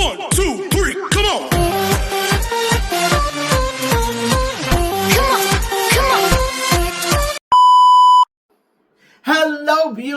One, two,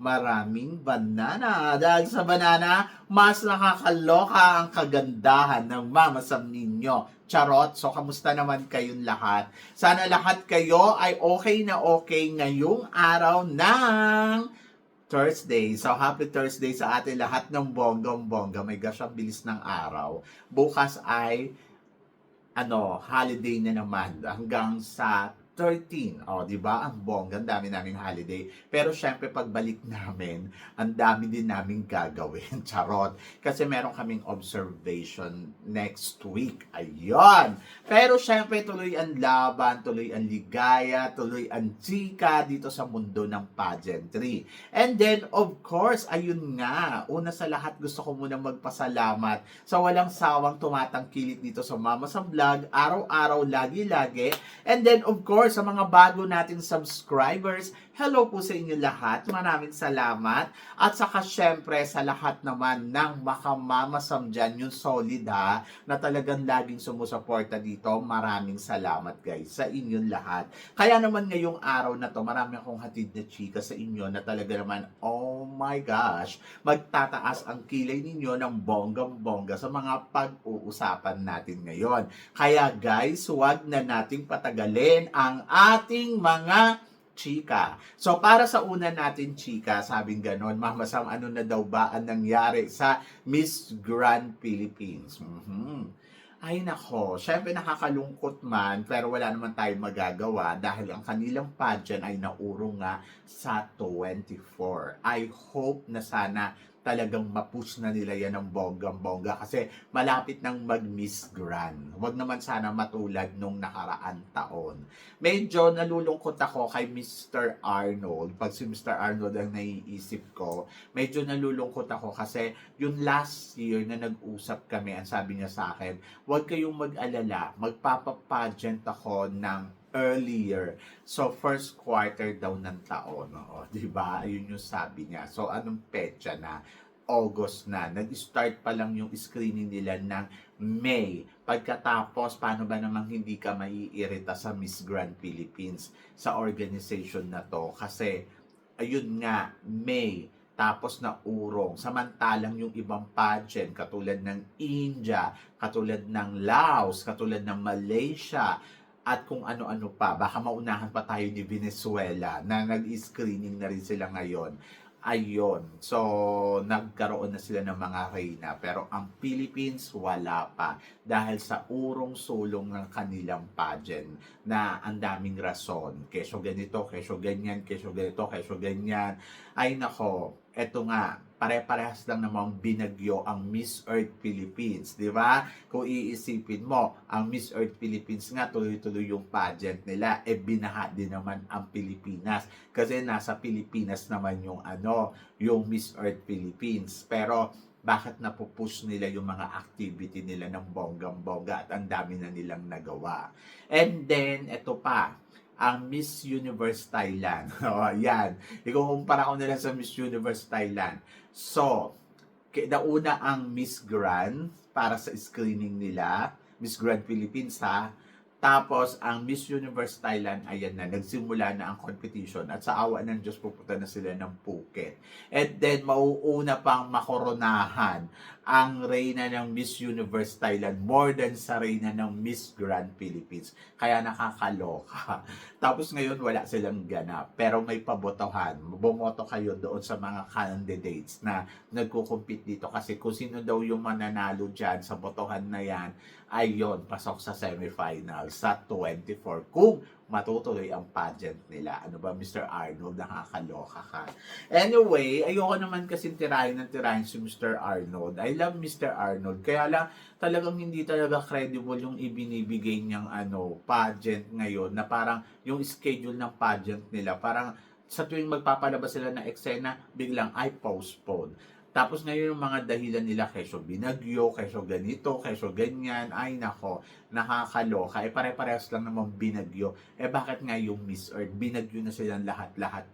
maraming banana. Dahil sa banana, mas nakakaloka ang kagandahan ng mamasam ninyo. Charot! So, kamusta naman kayong lahat? Sana lahat kayo ay okay na okay ngayong araw ng Thursday. So, happy Thursday sa atin lahat ng bonggong-bongga. My gosh, ang bilis ng araw. Bukas ay ano, holiday na naman hanggang sa 13. O, di ba? Ang bongga, ang dami naming holiday. Pero syempre, pagbalik namin, ang dami din naming gagawin. Charot. Kasi meron kaming observation next week. Ayun. Pero syempre, tuloy ang laban, tuloy ang ligaya, tuloy ang chika dito sa mundo ng pageantry. And then, of course, ayun nga, una sa lahat, gusto ko muna magpasalamat sa walang sawang tumatangkilik dito sa Mama sa Vlog, araw-araw, lagi-lagi. And then, of course, sa mga bago nating subscribers, hello po sa inyo lahat. Maraming salamat. At saka, syempre, sa lahat naman ng makamamasam dyan, yung solid ha, na talagang laging sumusuporta dito. Maraming salamat, guys, sa inyong lahat. Kaya naman ngayong araw na to, marami akong hatid na chika sa inyo na talaga naman, oh my gosh, magtataas ang kilay ninyo ng bonggang-bongga sa mga pag-uusapan natin ngayon. Kaya guys, huwag na nating patagalin ang ating mga chika. So para sa una natin chika, sabing ganon, mamasam ano na daw ba ang nangyari sa Miss Grand Philippines? Mhm. Ay nako, syempre nakakalungkot man, pero wala naman tayong magagawa dahil ang kanilang pageant ay naurong nga sa 24. I hope na sana talagang mapush na nila yan ng bonggang-bongga kasi malapit nang mag-Miss Grand. Huwag naman sana matulad nung nakaraan taon. Medyo nalulungkot ako kay Mr. Arnold. Pag si Mr. Arnold ang naiisip ko, medyo nalulungkot ako kasi yung last year na nag-usap kami, ang sabi niya sa akin, huwag kayong mag-alala, magpapapageant ako ng earlier. So, first quarter daw ng taon. O, di ba? Ayun yung sabi niya. So, anong petsa na? August na. Nag-start pa lang yung screening nila ng May. Pagkatapos, paano ba namang hindi ka maiirita sa Miss Grand Philippines sa organization na to? Kasi, ayun nga, May, tapos na urong. Samantalang yung ibang pageant, katulad ng India, katulad ng Laos, katulad ng Malaysia, at kung ano-ano pa. Baka maunahan pa tayo ni Venezuela na nag-screening na rin sila ngayon. Ayon. So, nagkaroon na sila ng mga reyna. Pero ang Philippines, wala pa. Dahil sa urong sulong ng kanilang pageant na ang daming rason. Keso ganito, keso ganyan, keso ganito, keso ganyan. Ay nako, eto nga, pare-parehas lang namang binagyo ang Miss Earth Philippines, di ba? Kung iisipin mo, ang Miss Earth Philippines nga tuloy-tuloy yung pageant nila, e binaha din naman ang Pilipinas kasi nasa Pilipinas naman yung ano, yung Miss Earth Philippines. Pero bakit napupush nila yung mga activity nila ng bonggang-bongga at ang dami na nilang nagawa. And then, eto pa, ang Miss Universe Thailand. o, yan. Ikukumpara ko nila sa Miss Universe Thailand. So, nauna ang Miss Grand para sa screening nila. Miss Grand Philippines ha. Tapos, ang Miss Universe Thailand, ayan na, nagsimula na ang competition. At sa awa ng Diyos, pupunta na sila ng Phuket. And then, mauuna pang makoronahan ang reyna ng Miss Universe Thailand more than sa reyna ng Miss Grand Philippines. Kaya nakakaloka. Tapos ngayon, wala silang ganap. Pero may pabotohan. Bumoto kayo doon sa mga candidates na nagko-compete dito. Kasi kung sino daw yung mananalo dyan sa botohan na yan, ayun, pasok sa semifinal sa 24. Kung matutuloy ang pageant nila. Ano ba, Mr. Arnold, nakakaloka ka. Anyway, ayoko naman kasi tirahin ng tirahin si Mr. Arnold. I love Mr. Arnold. Kaya lang, talagang hindi talaga credible yung ibinibigay niyang ano, pageant ngayon na parang yung schedule ng pageant nila, parang sa tuwing magpapalabas sila ng eksena, biglang ay postpone. Tapos ngayon yung mga dahilan nila, keso binagyo, keso ganito, keso ganyan, ay nako, nakakaloka. Eh pare-parehas lang naman binagyo. Eh bakit nga yung Miss Earth, binagyo na silang lahat-lahat.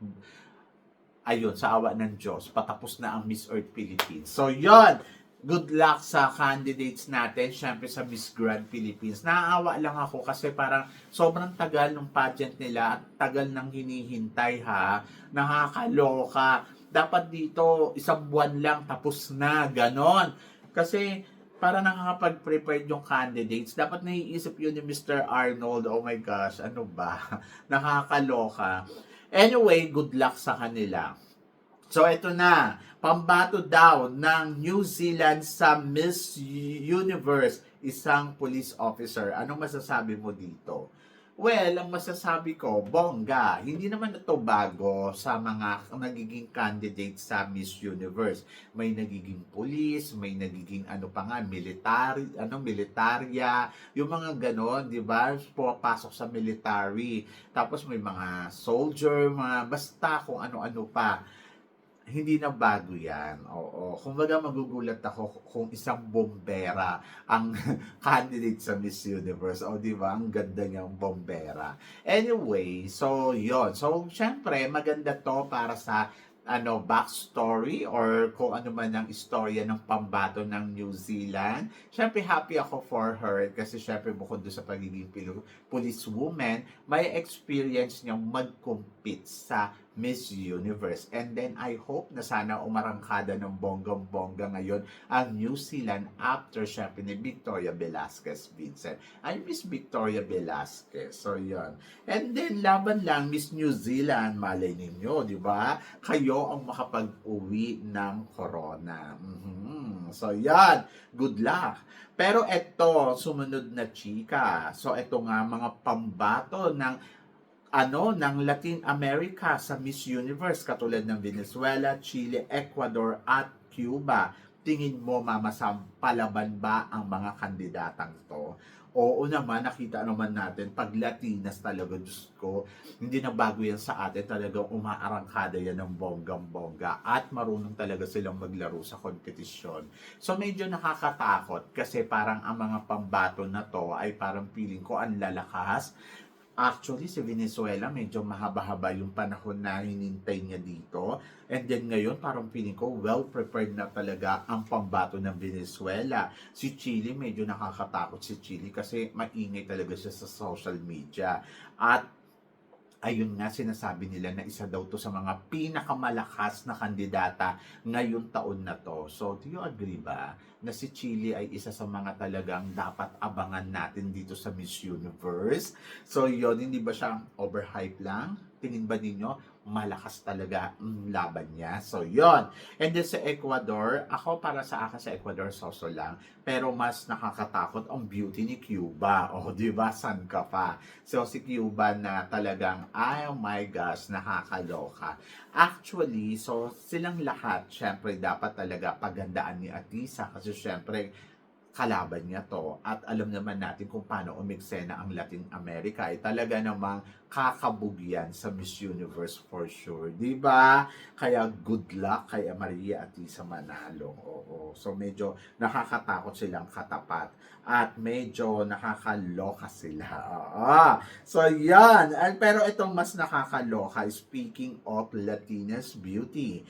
Ayun, sa awa ng Diyos, patapos na ang Miss Earth Philippines. So yon good luck sa candidates natin, syempre sa Miss Grand Philippines. Naaawa lang ako kasi parang sobrang tagal ng pageant nila at tagal nang hinihintay ha. Nakakaloka. Dapat dito, isang buwan lang tapos na, ganon. Kasi para nakakapag-prepare yung candidates, dapat naiisip yun ni Mr. Arnold, oh my gosh, ano ba? Nakakaloka. Anyway, good luck sa kanila. So, ito na. Pambato daw ng New Zealand sa Miss Universe, isang police officer. Anong masasabi mo dito? Well, ang masasabi ko, bongga. Hindi naman ito bago sa mga nagiging candidate sa Miss Universe. May nagiging police, may nagiging ano pa nga, military, ano, militarya, yung mga ganon, di ba? Pumapasok sa military. Tapos may mga soldier, mga basta kung ano-ano pa hindi na bago yan. Oo. Kumbaga magugulat ako kung isang bombera ang candidate sa Miss Universe. O di ba? Ang ganda niyang bombera. Anyway, so yon So, syempre, maganda to para sa ano backstory or kung ano man ang istorya ng pambato ng New Zealand. Syempre happy ako for her kasi syempre bukod doon sa pagiging pil- police woman, may experience niyang mag-compete sa Miss Universe. And then I hope na sana umarangkada ng bonggang-bongga ngayon ang New Zealand after syempre ni Victoria Velasquez Vincent. I miss Victoria Velasquez. So yon. And then laban lang Miss New Zealand, malay ninyo, di ba? Kayo ang makapag-uwi ng corona. Mhm. So yan, good luck. Pero eto, sumunod na chika. So eto nga mga pambato ng ano ng Latin America sa Miss Universe katulad ng Venezuela, Chile, Ecuador at Cuba. Tingin mo Mama Sam, palaban ba ang mga kandidatang to? Oo naman, nakita naman natin, pag Latinas talaga, Diyos ko, hindi na bago yan sa atin, talagang umaarangkada yan ng bonggang-bongga at marunong talaga silang maglaro sa kompetisyon. So medyo nakakatakot kasi parang ang mga pambato na to ay parang feeling ko ang lalakas Actually, si Venezuela, medyo mahaba-haba yung panahon na hinintay niya dito. And then ngayon, parang feeling ko, well-prepared na talaga ang pambato ng Venezuela. Si Chile, medyo nakakatakot si Chile kasi maingay talaga siya sa social media. At ayun nga sinasabi nila na isa daw to sa mga pinakamalakas na kandidata ngayong taon na to. So, do you agree ba na si Chile ay isa sa mga talagang dapat abangan natin dito sa Miss Universe? So, yon hindi ba siya overhype lang? Tingin ba ninyo malakas talaga ang laban niya? So, yon And then sa Ecuador, ako para sa akin sa Ecuador, soso lang. Pero mas nakakatakot ang beauty ni Cuba. O, di ba? San ka pa? So, si Cuba na talagang, oh my gosh, nakakaloka. Actually, so, silang lahat, syempre, dapat talaga pagandaan ni Atisa kasi syempre, kalaban niya to at alam naman natin kung paano umiksena ang Latin America ay talaga namang kakabugyan sa Miss Universe for sure. 'Di ba? Kaya good luck kay Maria Atisa Manalo. Oo. So medyo nakakatakot silang katapat at medyo nakakaloka sila. Oo. So yan. And, pero itong mas nakakaloka speaking of Latinas beauty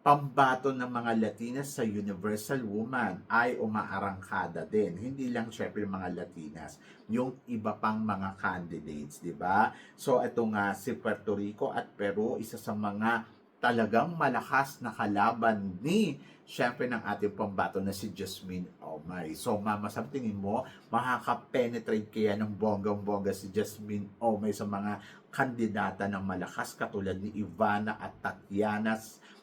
pambato ng mga Latinas sa Universal Woman ay umaarangkada din. Hindi lang syempre mga Latinas, yung iba pang mga candidates, di ba? So ito nga si Puerto Rico at Peru, isa sa mga talagang malakas na kalaban ni syempre ng ating pambato na si Jasmine Omay. So mama, sa tingin mo, makaka-penetrate kaya ng bonggang-bongga si Jasmine Omay sa mga kandidata ng malakas katulad ni Ivana at Tatiana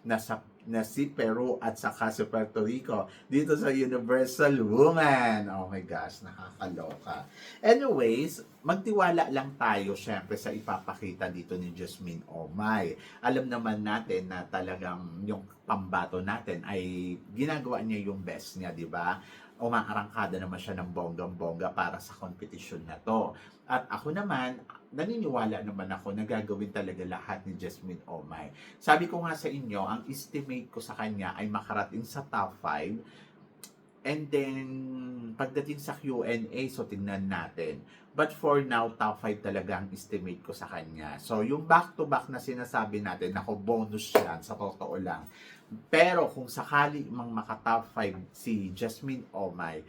na sa na si Peru at saka si Puerto Rico dito sa Universal Woman. Oh my gosh, nakakaloka. Anyways, magtiwala lang tayo syempre sa ipapakita dito ni Jasmine Omay. Alam naman natin na talagang yung pambato natin ay ginagawa niya yung best niya, di ba? Umaarangkada naman siya ng bonggang-bongga para sa competition na to. At ako naman, naniniwala naman ako na gagawin talaga lahat ni Jasmine Omay. Sabi ko nga sa inyo, ang estimate ko sa kanya ay makarating sa top 5. And then, pagdating sa Q&A, so tingnan natin. But for now, top 5 talaga ang estimate ko sa kanya. So, yung back-to-back na sinasabi natin, ako bonus yan, sa totoo lang. Pero kung sakali mang maka-top 5 si Jasmine Omay,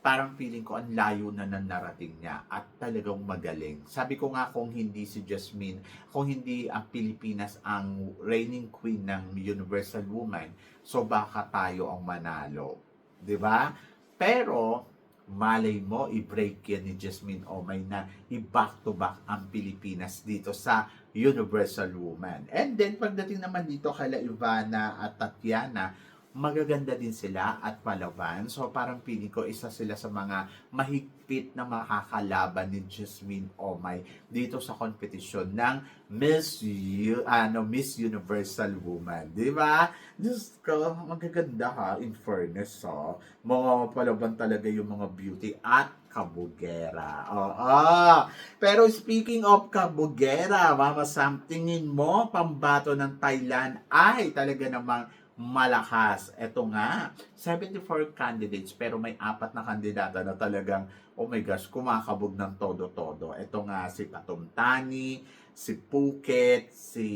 parang feeling ko ang layo na ng narating niya at talagang magaling. Sabi ko nga kung hindi si Jasmine, kung hindi ang Pilipinas ang reigning queen ng Universal Woman, so baka tayo ang manalo. 'Di ba? Pero malay mo i-break yan ni Jasmine Omay na i-back to back ang Pilipinas dito sa Universal Woman. And then pagdating naman dito kay Ivana at Tatiana, magaganda din sila at palaban. So parang feeling ko isa sila sa mga mahigpit na makakalaban ni Jasmine Omay dito sa competition ng Miss U, ano Miss Universal Woman, 'di ba? Diyos ko, magaganda ha in fairness so. Mga palaban talaga yung mga beauty at kabugera. Oo. Pero speaking of kabugera, Mama Sam, tingin mo pambato ng Thailand ay talaga namang malakas. Ito nga, 74 candidates pero may apat na kandidata na talagang, oh my gosh, kumakabog ng todo-todo. Ito nga si Patumtani, si Phuket, si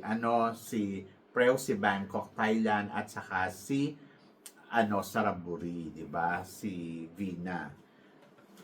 ano, si Preo, si Bangkok, Thailand, at saka si ano, Saraburi, di ba? Si Vina.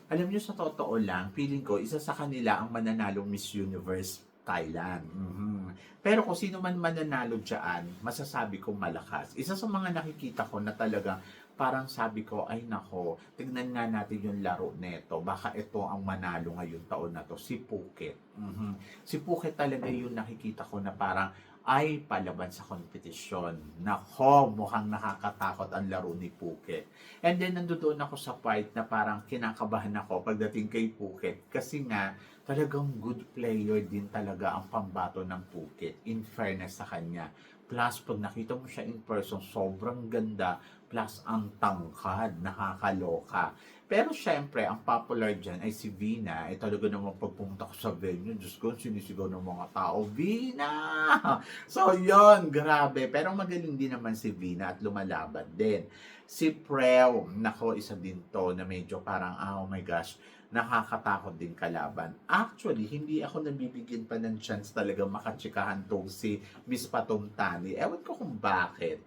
Alam niyo sa totoo lang, feeling ko, isa sa kanila ang mananalong Miss Universe Thailand. Mhm. Pero kung sino man mananalo dyan, masasabi ko malakas. Isa sa mga nakikita ko na talaga parang sabi ko, ay nako, tignan nga natin yung laro neto. Baka ito ang manalo ngayong taon na to, si Phuket. Mhm. Si Phuket talaga yung nakikita ko na parang ay palaban sa kompetisyon. Nako, mukhang nakakatakot ang laro ni Phuket. And then nandoon ako sa part na parang kinakabahan ako pagdating kay Phuket. Kasi nga, talagang good player din talaga ang pambato ng Phuket. In fairness sa kanya. Plus, pag nakita mo siya in person, sobrang ganda. Plus, ang tangkad, nakakaloka. Pero syempre, ang popular dyan ay si Vina. Eh talaga naman pag pumunta ko sa venue, Diyos ko, sinisigaw ng mga tao, Vina! So, yon grabe. Pero magaling din naman si Vina at lumalaban din. Si Preo, nako, isa din to na medyo parang, ah, oh my gosh, nakakatakot din kalaban. Actually, hindi ako nabibigyan pa ng chance talaga makatsikahan tong si Miss Patumtani. Ewan ko kung bakit.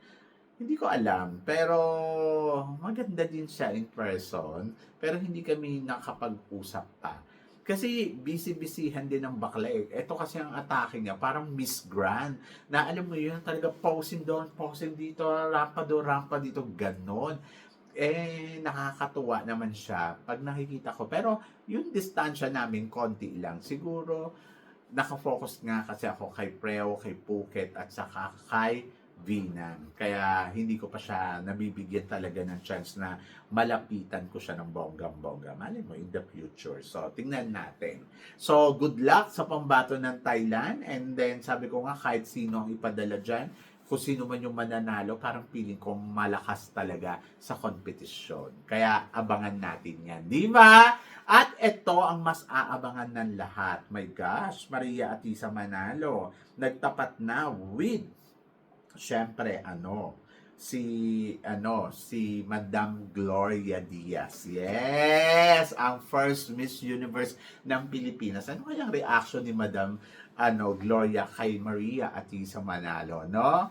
Hindi ko alam. Pero maganda din siya in person. Pero hindi kami nakapag-usap pa. Kasi busy-busyhan din ng bakla eh. Ito kasi ang atake niya, parang Miss Grand. Na alam mo yun, talaga posing doon, posing dito, rampa doon, rampa dito, ganon eh nakakatuwa naman siya pag nakikita ko. Pero yung distansya namin konti lang. Siguro nakafocus nga kasi ako kay Preo, kay Phuket at saka kay Vinam. Kaya hindi ko pa siya nabibigyan talaga ng chance na malapitan ko siya ng bonggang-bongga. Malay mo in the future. So, tingnan natin. So, good luck sa pambato ng Thailand. And then, sabi ko nga, kahit sino ang ipadala dyan, kung sino man yung mananalo, parang feeling ko malakas talaga sa kompetisyon. Kaya abangan natin yan. Di ba? At ito ang mas aabangan ng lahat. My gosh, Maria Atisa Manalo. Nagtapat na with, syempre, ano, si ano si Madam Gloria Diaz. Yes, ang first Miss Universe ng Pilipinas. Ano kayang reaction ni Madam ano Gloria kay Maria Atisa Manalo, no?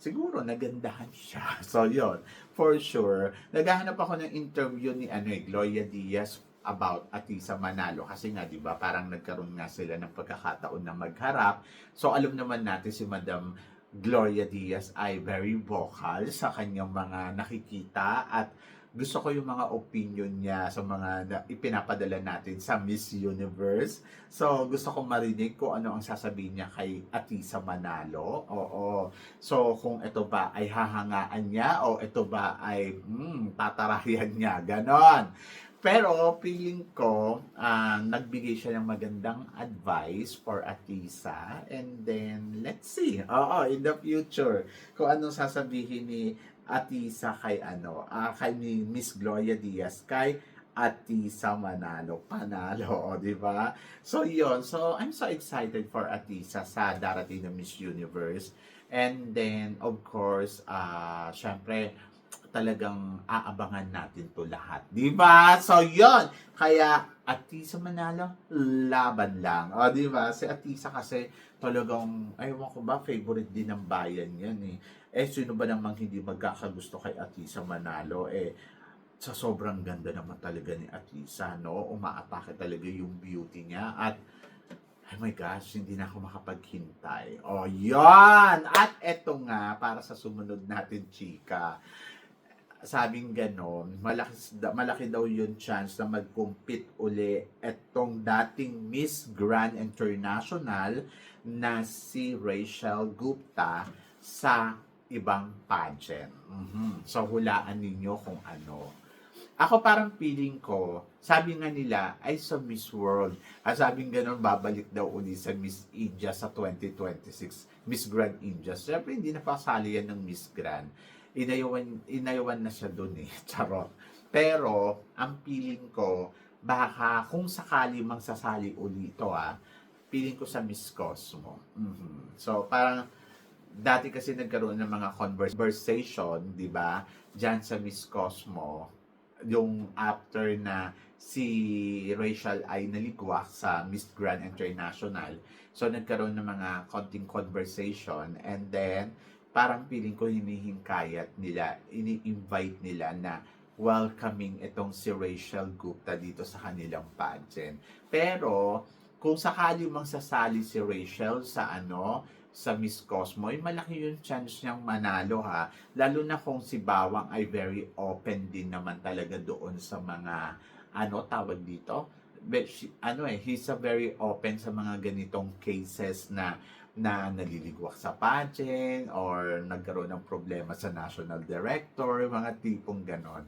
Siguro nagandahan siya. So yon, for sure. Naghahanap ako ng interview ni ano eh, Gloria Diaz about Atisa Manalo kasi nga 'di ba parang nagkaroon nga sila ng pagkakataon na magharap. So alam naman natin si Madam Gloria Diaz ay very vocal sa kanyang mga nakikita at gusto ko yung mga opinion niya sa mga na, ipinapadala natin sa Miss Universe. So, gusto ko marinig kung ano ang sasabihin niya kay Atisa Manalo. Oo. So, kung ito ba ay hahangaan niya o ito ba ay hmm, tatarahian niya. Ganon. Pero feeling ko, ah, nagbigay siya ng magandang advice for Atisa. And then, let's see. Oo, in the future, kung anong sasabihin ni Atisa kay ano, ah, kay ni Miss Gloria Diaz, kay Atisa Manalo. Panalo, di ba? So, yon So, I'm so excited for Atisa sa darating na Miss Universe. And then, of course, ah, syempre, talagang aabangan natin to lahat. Di ba? So, yon Kaya, Atisa Manalo, laban lang. O, di ba? Si Atisa kasi talagang, aywan ko ba, favorite din ng bayan yan eh. Eh, sino ba namang hindi magkakagusto kay Atisa Manalo? Eh, sa sobrang ganda naman talaga ni Atisa, no? Umaatake talaga yung beauty niya at Oh my gosh, hindi na ako makapaghintay. O, oh, yan! At eto nga, para sa sumunod natin, chika. Sabing ganon, malaki, malaki daw yung chance na mag-compete uli etong dating Miss Grand International na si Rachel Gupta sa ibang pageant. Mhm. So, hulaan ninyo kung ano. Ako parang feeling ko, sabi nga nila, ay sa Miss World. At sabing ganun, babalik daw uli sa Miss India sa 2026. Miss Grand India. Siyempre, hindi na pasali yan ng Miss Grand. Inayawan, inayawan na siya dun eh. Charot. Pero, ang feeling ko, baka kung sakali mang sasali uli ito ah, feeling ko sa Miss Cosmo. Mhm. So, parang, dati kasi nagkaroon ng mga conversation, di ba, dyan sa Miss Cosmo, yung after na si Rachel ay naligwak sa Miss Grand International. So, nagkaroon ng mga konting conversation and then, parang feeling ko hinihingkayat nila, ini-invite nila na welcoming itong si Rachel Gupta dito sa kanilang pageant. Pero, kung sakali mang sasali si Rachel sa ano, sa Miss Cosmo, ay malaki yung chance niyang manalo ha. Lalo na kung si Bawang ay very open din naman talaga doon sa mga, ano tawag dito? But she, ano eh, he's a very open sa mga ganitong cases na na naliligwak sa pageant or nagkaroon ng problema sa national director, mga tipong ganon.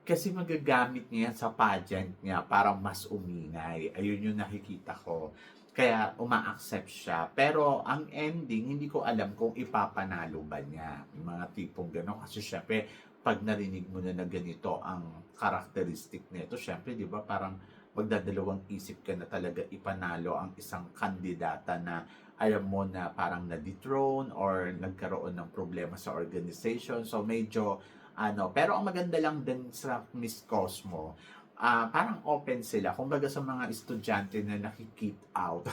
Kasi magagamit niya sa pageant niya para mas umingay. Ayun yung nakikita ko. Kaya uma-accept siya. Pero ang ending, hindi ko alam kung ipapanalo ba niya. Mga tipong gano'n. Kasi syempre, pag narinig mo na na ganito ang karakteristik nito, syempre, di ba, parang magdadalawang isip ka na talaga ipanalo ang isang kandidata na alam mo na parang na-dethrone or nagkaroon ng problema sa organization. So, medyo ano, pero ang maganda lang din sa Miss Cosmo, ah parang open sila. Kumbaga sa mga estudyante na nakikip out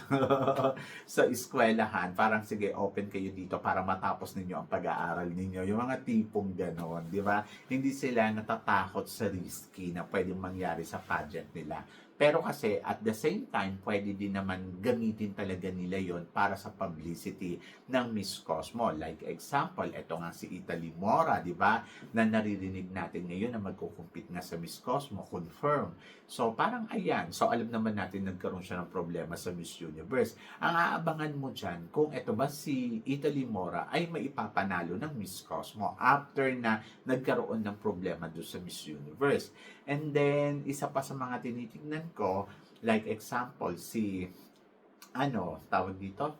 sa eskwelahan, parang sige, open kayo dito para matapos ninyo ang pag-aaral ninyo. Yung mga tipong ganon, di ba? Hindi sila natatakot sa risky na pwedeng mangyari sa pageant nila. Pero kasi at the same time, pwede din naman gamitin talaga nila yon para sa publicity ng Miss Cosmo. Like example, ito nga si Italy Mora, di ba? Na naririnig natin ngayon na magkukumpit nga sa Miss Cosmo, confirm. So parang ayan, so alam naman natin nagkaroon siya ng problema sa Miss Universe. Ang aabangan mo dyan, kung ito ba si Italy Mora ay maipapanalo ng Miss Cosmo after na nagkaroon ng problema doon sa Miss Universe. And then, isa pa sa mga tinitingnan ko, like example, si, ano, tawag dito?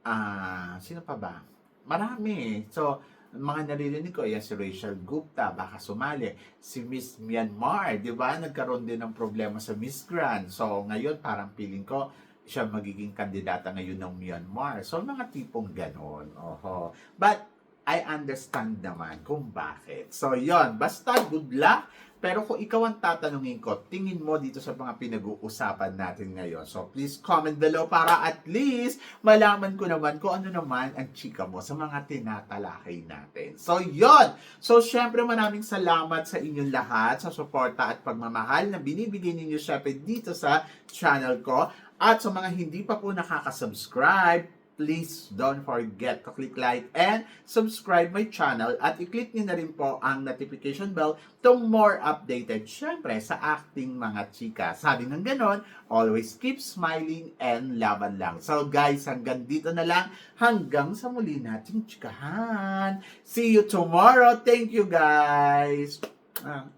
Ah, sino pa ba? Marami. So, mga naririnig ko, ayan si Rachel Gupta, baka sumali. Si Miss Myanmar, di ba? Nagkaroon din ng problema sa Miss Grand. So, ngayon, parang feeling ko, siya magiging kandidata ngayon ng Myanmar. So, mga tipong ganon. Oho. But, I understand naman kung bakit. So, yon Basta, good luck. Pero kung ikaw ang tatanungin ko, tingin mo dito sa mga pinag-uusapan natin ngayon. So, please comment below para at least malaman ko naman kung ano naman ang chika mo sa mga tinatalakay natin. So, yon So, syempre maraming salamat sa inyong lahat sa suporta at pagmamahal na binibigay ninyo syempre dito sa channel ko. At sa mga hindi pa po nakaka-subscribe, please don't forget to click like and subscribe my channel at i-click nyo na rin po ang notification bell to more updated syempre sa acting mga chika. Sabi ng ganon, always keep smiling and laban lang. So guys, hanggang dito na lang. Hanggang sa muli nating chikahan. See you tomorrow. Thank you guys. Ah.